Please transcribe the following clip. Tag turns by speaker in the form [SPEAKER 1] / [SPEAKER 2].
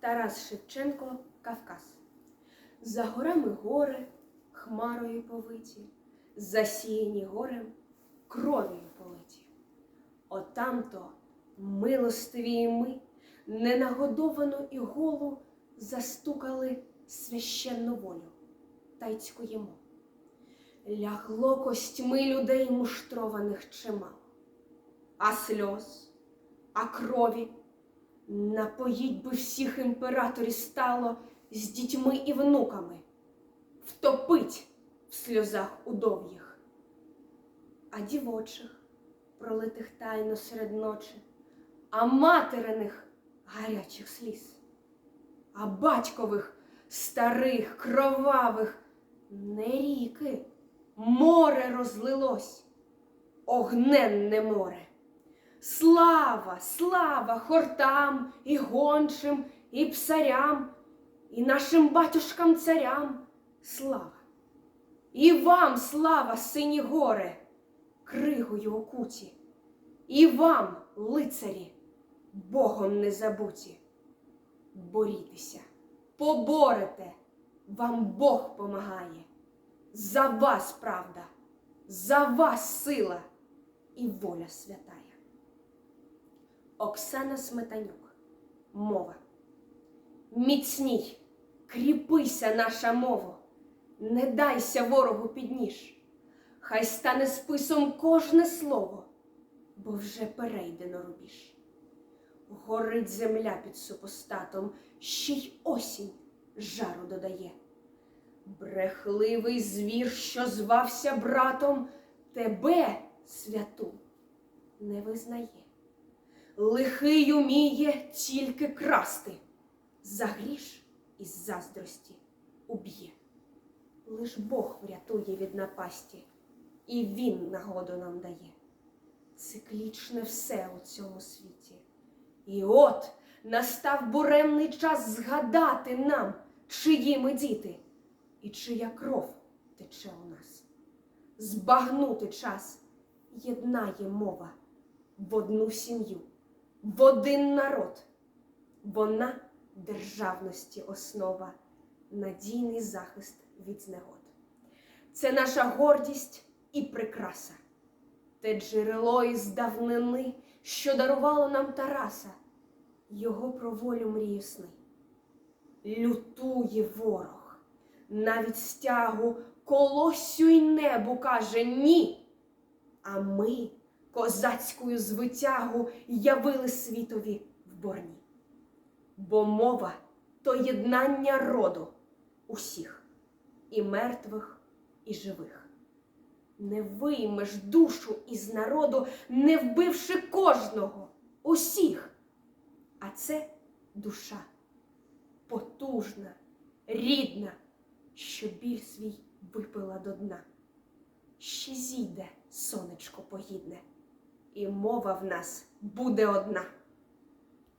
[SPEAKER 1] Тарас Шевченко Кавказ. За горами гори, хмарою повиті, засіяні горем, кров'ю политі. Отамто милостиві ми ненагодовану і голу застукали священну волю та й. Лягло костьми людей муштрованих чимало, а сльоз, а крові напоїть би всіх імператорів стало з дітьми і внуками, втопить в сльозах удов'їх, а дівочих, пролитих тайно серед ночі, а материних гарячих сліз, а батькових старих, кровавих не ріки, море розлилось, огненне море. Слава, слава хортам і гончим, і псарям, і нашим батюшкам царям, слава. І вам слава, сині горе, кригою окуті, і вам, лицарі, Богом не забуті. Борітеся, поборете, вам Бог помагає. За вас правда, за вас сила і воля святая. Оксана Сметанюк. Мова. Міцній, кріпися, наша мова, не дайся ворогу під ніж. Хай стане списом кожне слово, бо вже перейдено рубіж. Горить земля під супостатом, ще й осінь жару додає. Брехливий звір, що звався братом, тебе, святу, не визнає. Лихий уміє тільки красти, за гріш із заздрості уб'є. Лиш Бог врятує від напасті, і Він нагоду нам дає. Циклічне все у цьому світі. І от настав буремний час згадати нам, чиї ми діти, і чия кров тече у нас. Збагнути час єднає мова в одну сім'ю в один народ. Вона державності основа, надійний захист від знегод. Це наша гордість і прикраса, те джерело із давнини, що дарувало нам Тараса, його про волю мрію сни. Лютує ворог, навіть стягу колосю й небу каже ні. А ми козацькою звитягу явили світові в борні. Бо мова то єднання роду усіх, і мертвих, і живих. Не виймеш душу із народу, не вбивши кожного, усіх. А це душа потужна, рідна, що біль свій випила до дна. Ще зійде сонечко погідне И мова в нас буде одна.